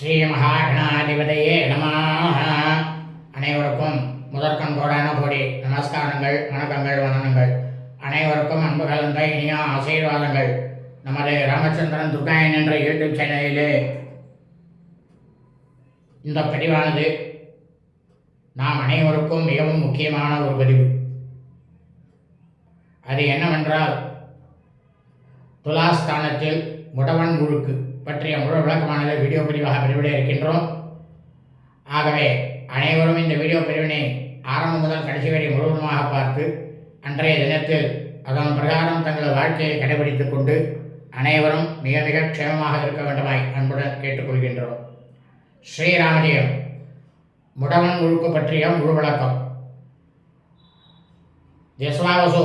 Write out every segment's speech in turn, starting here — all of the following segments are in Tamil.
ओम् ஸ்ரீமகாகணாதிபதியே நமः. அனைவருக்கும் முதற்கண் கோடான கோடி நமஸ்காரங்கள் வணக்கங்கள் வணனங்கள் அனைவருக்கும் அன்பு கலந்த இனிய ஆசீர்வாதங்கள். நமது ராமச்சந்திரன் துர்காயன் என்ற யூடியூப் சேனலிலே இந்த பதிவானது நாம் அனைவருக்கும் மிகவும் முக்கியமான ஒரு பதிவு. அது என்னவென்றால் துலாஸ்தானத்தில் முடவன் முழுக்கு பற்றிய முழு விளக்கமானது வீடியோ பிரிவாக பதிவிட இருக்கின்றோம். ஆகவே அனைவரும் இந்த வீடியோ பிரிவினை ஆரம்பம் முதல் கடைசி வரை முழுவதுமாக பார்த்து அன்றைய தினத்தில் அதன் பிரகாரம் தங்களது வாழ்க்கையை கடைபிடித்துக் கொண்டு அனைவரும் மிக மிக க்ஷேமமாக இருக்க வேண்டுமாய் அன்புடன் கேட்டுக்கொள்கின்றோம். ஸ்ரீராமஜெயம் முடவன் முழுக்கு பற்றிய முழு விளக்கம். திஸ்வாவசு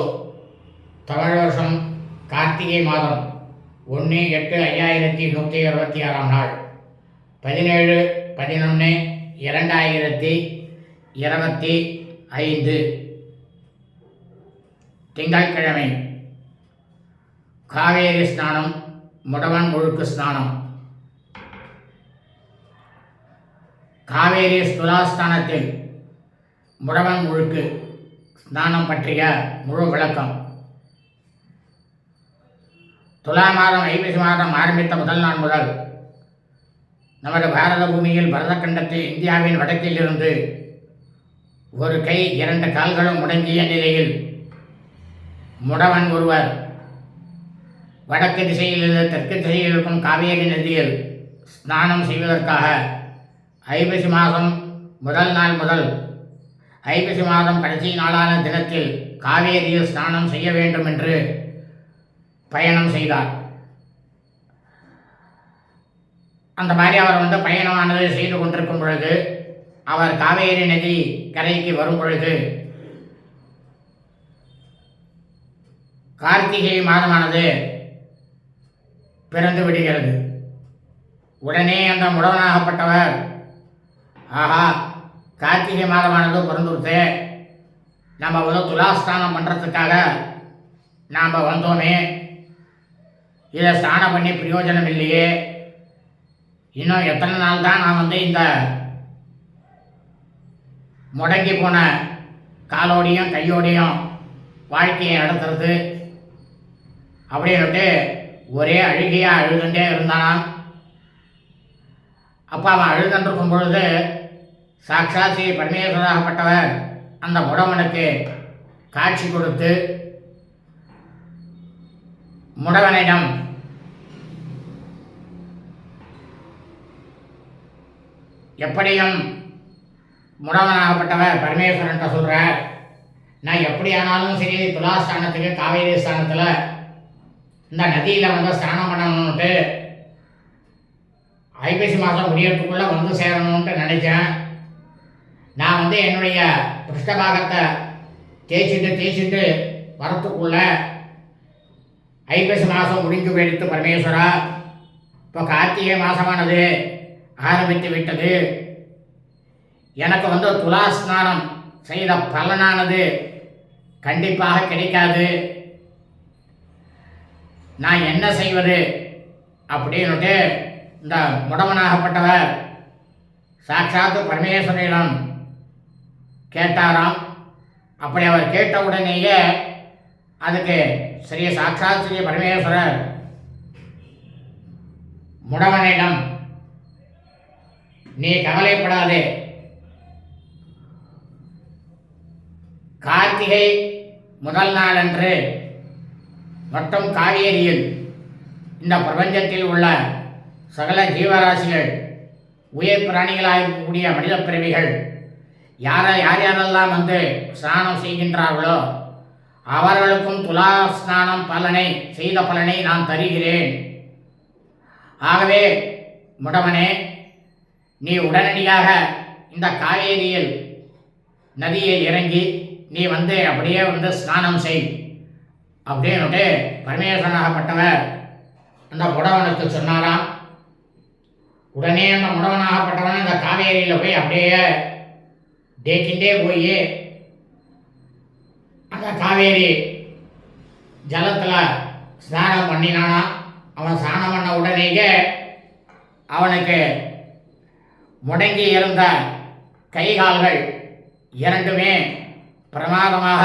தமிழ் வருஷம் கார்த்திகை மாதம் ஒன்று எட்டு ஐயாயிரத்தி நூற்றி அறுபத்தி ஆறாம் நாள். பதினேழு பதினொன்று இரண்டாயிரத்தி இருபத்தி ஐந்து. திங்கட்கிழமை. காவேரி ஸ்நானம் முடவன் முழுக்கு ஸ்நானம். காவேரி ஸ்துலாஸ்தானத்தில் முடவன் முழுக்கு ஸ்நானம் பற்றிய முழு விளக்கம். துலா மாதம் ஐப்பசி மாதம் ஆரம்பித்த முதல் நாள் முதல் நமது பாரத பூமியில் பரதக்கண்டத்தில் இந்தியாவின் வடக்கில் இருந்து ஒரு கை இரண்டு கால்களும் முடங்கிய நிலையில் முடவன் ஒருவர் வடக்கு திசையிலிருந்து தெற்கு திசையில் இருக்கும் காவேரி நதியில் ஸ்நானம் செய்வதற்காக ஐப்பசி மாதம் முதல் நாள் முதல் ஐப்பசி மாதம் கடைசி நாளான தினத்தில் காவேரியில் ஸ்நானம் செய்ய வேண்டும் என்று பயணம் செய்தார். அந்த மாதிரி அவர் வந்து பயணமானது செய்து கொண்டிருக்கும் பொழுது அவர் காவேரி நதி கரைக்கு வரும் பொழுது கார்த்திகை மாதமானது பிறந்து விடுகிறது. உடனே அந்த முடவனாகப்பட்டவர் ஆஹா கார்த்திகை மாதமானது பிறந்துருத்து நம்ம வந்து துலாஸ்தானம் பண்ணுறதுக்காக நாம் வந்தோமே. இதை ஸ்நானம் பண்ணி பிரயோஜனம் இல்லையே. இன்னும் எத்தனை நாள் தான் நான் வந்து இந்த முடங்கி போன காலோடையும் கையோடையும் வாழ்க்கையை நடத்துறது. அப்படின்ட்டு ஒரே அழுகையாக அழுதுண்டே இருந்தானாம். அப்போ அவன் அழுதுன்றிருக்கும் பொழுது சாட்சாத் ஸ்ரீ பரமேஸ்வராகப்பட்டவர் அந்த முடவனுக்கு காட்சி கொடுத்து முடவனிடம். எப்படியும் முடவனாகப்பட்டவர் பரமேஸ்வரன்ட்ட சொல்கிறார் நான் எப்படியானாலும் சரி துலாஸ்தானத்துக்கு காவேரி ஸ்தானத்தில் இந்த நதியில் வந்து ஸ்நானம் பண்ணணும்ட்டு ஐப்பசி மாதம் முடியறதுக்குள்ளே வந்து சேரணும்ன்ட்டு நினைச்சேன். நான் வந்து என்னுடைய பிருஷ்டபாகத்தை தேய்ச்சிட்டு தேய்ச்சிட்டு வரத்துக்குள்ளே ஐப்பசி மாதம் முடிஞ்சு போயிடுத்து பரமேஸ்வரா. இப்போ கார்த்திகை மாதமானது ஆரம்பித்து விட்டது. எனக்கு வந்து துலா ஸ்நானம் செய்த பலனானது கண்டிப்பாக கிடைக்காது. நான் என்ன செய்வது அப்படின்னுட்டு இந்த முடவனாகப்பட்டவர் சாட்சாத்து பரமேஸ்வரிடம் கேட்டாராம். அப்படி அவர் கேட்ட உடனேயே அதுக்கு ஸ்ரீ சாட்சாத் ஸ்ரீ பரமேஸ்வரர். முடவனிடம் நீ கவலைப்படாதே. கார்த்திகை முதல் நாளன்று மற்றும் காவேரியில் இந்த பிரபஞ்சத்தில் உள்ள சகல ஜீவராசிகள் உயிர் பிராணிகளாக இருக்கக்கூடிய மனித பிறவிகள் யாரை யார் யாரெல்லாம் வந்து ஸ்நானம் செய்கின்றார்களோ அவர்களுக்கும் துலா ஸ்நானம் பலனை செய்த பலனை நான் தருகிறேன். ஆகவே முடவனே நீ உடனடியாக இந்த காவேரியில் நதியில் இறங்கி நீ வந்து அப்படியே வந்து ஸ்நானம் செய் அப்படின்னுட்டு பரமேஸ்வரனாகப்பட்டவர் அந்த முடவனுக்கு சொன்னாராம். உடனே அந்த முடவனாகப்பட்டவன் அந்த காவேரியில் போய் அப்படியே டேக்கிண்டே போய் அந்த காவேரி ஜலத்தில் ஸ்நானம் பண்ணினானா அவன் ஸ்நானம் பண்ண உடனேயே அவனுக்கு முடங்கி இருந்த கை கால்கள் இரண்டுமே பிரமாதமாக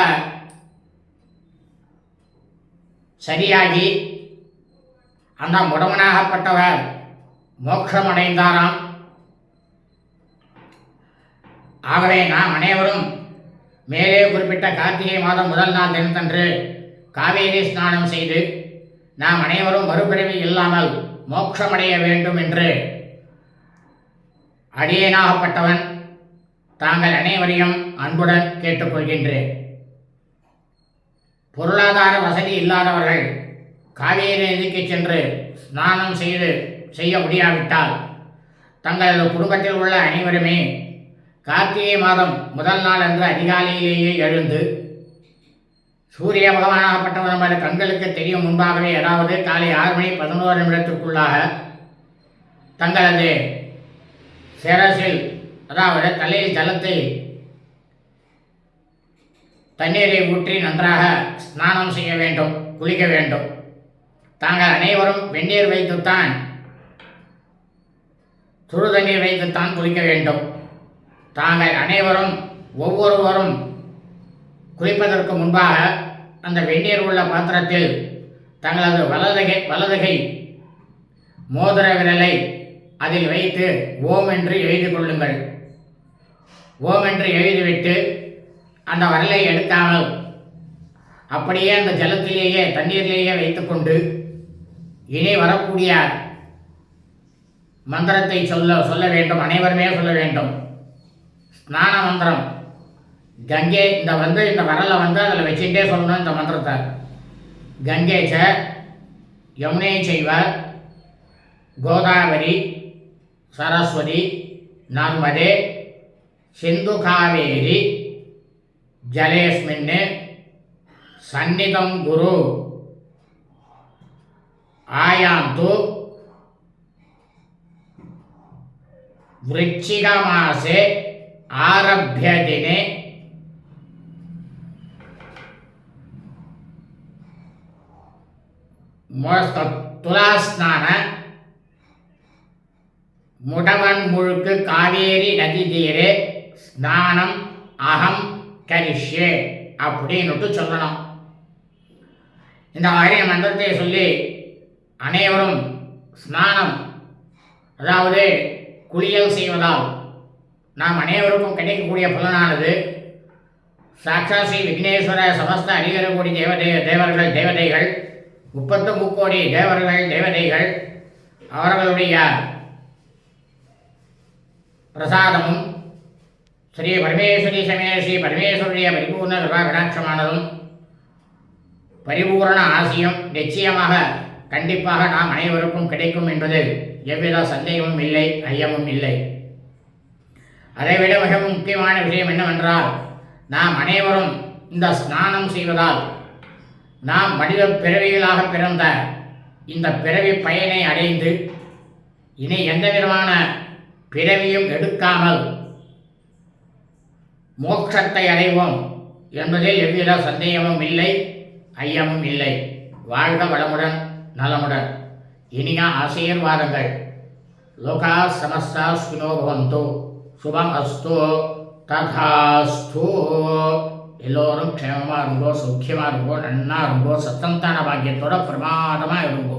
சரியாகி அந்த முடமனாகப்பட்டவர் மோட்சமடைந்தாராம். ஆகவே நாம் அனைவரும் மேலே குறிப்பிட்ட கார்த்திகை மாதம் முதல் நாள் தினத்தன்று காவேரி ஸ்நானம் செய்து நாம் அனைவரும் மறுபிறவி இல்லாமல் மோட்சமடைய வேண்டும் என்று அடியேனாகப்பட்டவன் தாங்கள் அனைவரையும் அன்புடன் கேட்டுக்கொள்கின்றேன். பொருளாதார வசதி இல்லாதவர்கள் காவேரி நதிக்கு சென்று ஸ்நானம் செய்து செய்ய முடியாவிட்டால் தங்களது குடும்பத்தில் உள்ள அனைவருமே கார்த்திகை மாதம் முதல் நாள் அன்று அதிகாலையிலேயே எழுந்து சூரிய பகவானாகப்பட்டவர் நமது கண்களுக்கு தெரியும் முன்பாகவே அதாவது காலை ஆறு மணி பதினோரு நிமிடத்திற்குள்ளாக தங்களது சிரசில் அதாவது தலையில் ஜலத்தை தண்ணீரை ஊற்றி நன்றாக ஸ்நானம் செய்ய வேண்டும் குளிக்க வேண்டும். தாங்கள் அனைவரும் வெந்நீர் வைத்துத்தான் சுடு தண்ணீர் வைத்துத்தான் குளிக்க வேண்டும். தாங்கள் அனைவரும் ஒவ்வொருவரும் குளிப்பதற்கு முன்பாக அந்த வெந்நீர் உள்ள பாத்திரத்தில் தங்களது வலதுகை வலதுகை மோதிர விரலை அதில் வைத்து ஓம் என்று எழுதி கொள்ளுங்கள். ஓம் என்று எழுதிவிட்டு அந்த வரலை எடுக்காமல் அப்படியே அந்த ஜலத்திலேயே தண்ணீரிலேயே வைத்துக்கொண்டு இனி வரக்கூடிய மந்திரத்தை சொல்ல சொல்ல வேண்டும் அனைவருமே சொல்ல வேண்டும். ஸ்நான மந்திரம் கங்கை இந்த வந்து இந்த வரலை வந்து அதில் வச்சுட்டே சொல்லணும் இந்த மந்திரத்தை கங்கை ச யமுனை செய்வ கோதாவரி சரஸ்வதி நர்மதே சிந்து காவேரி ஜலேஸ்மின் சந்நிதம் குரு ஆயாந்து वृश्चिकमासे आरभ्यदिने துலாஸ்நான முடவன் முழுக்கு காவேரி நதி தீரே ஸ்நானம் அகம் கரிஷ்யே அப்படின்னுட்டு சொல்லணும் இந்த ஆரிய மந்திரத்தை சொல்லி அனைவரும் ஸ்நானம் அதாவது குளியல் செய்வதால் நாம் அனைவருக்கும் கிடைக்கக்கூடிய பலனானது சாட்சா ஸ்ரீ விக்னேஸ்வர சமஸ்த அடிகரக்கூடிய தேவதே தேவர்கள் தேவதைகள் முப்பத்து முக்கோடி தேவர்கள் தேவதைகள் அவர்களுடைய பிரசாதமும் ஸ்ரீ பரமேஸ்வரி சமய ஸ்ரீ பரமேஸ்வரிய பரிபூர்ண விவாகடாட்சமானதும் பரிபூரண ஆசியும் நிச்சயமாக கண்டிப்பாக நாம் அனைவருக்கும் கிடைக்கும் என்பதில் எவ்வித சந்தேகமும் இல்லை ஐயமும் இல்லை. அதைவிட மிகவும் முக்கியமான விஷயம் என்னவென்றால் நாம் அனைவரும் இந்த ஸ்நானம் செய்வதால் நாம் மனித பிறவிகளாக பிறந்த இந்த பிறவி பயனை அடைந்து இனி எந்த விதமான பிறவியும் எடுக்காமல் மோட்சத்தை அடைவோம் என்பதில் எவ்வித சந்தேகமும் இல்லை ஐயமும் இல்லை. வாழ்க வளமுடன் நலமுடன். இனிய ஆசீர்வாதங்கள். லோகா சமஸ்தா சுனோபவந்தோ பவந்து சுபம் அஸ்து ததாஸ்து எல்லோரும் க்ஷேமமாக இருங்கோ சௌக்கியமாக இருங்கோ நன்னா இருங்கோ சத்தந்தான பாக்கியத்தோட பிரமாதமாக இருங்கோ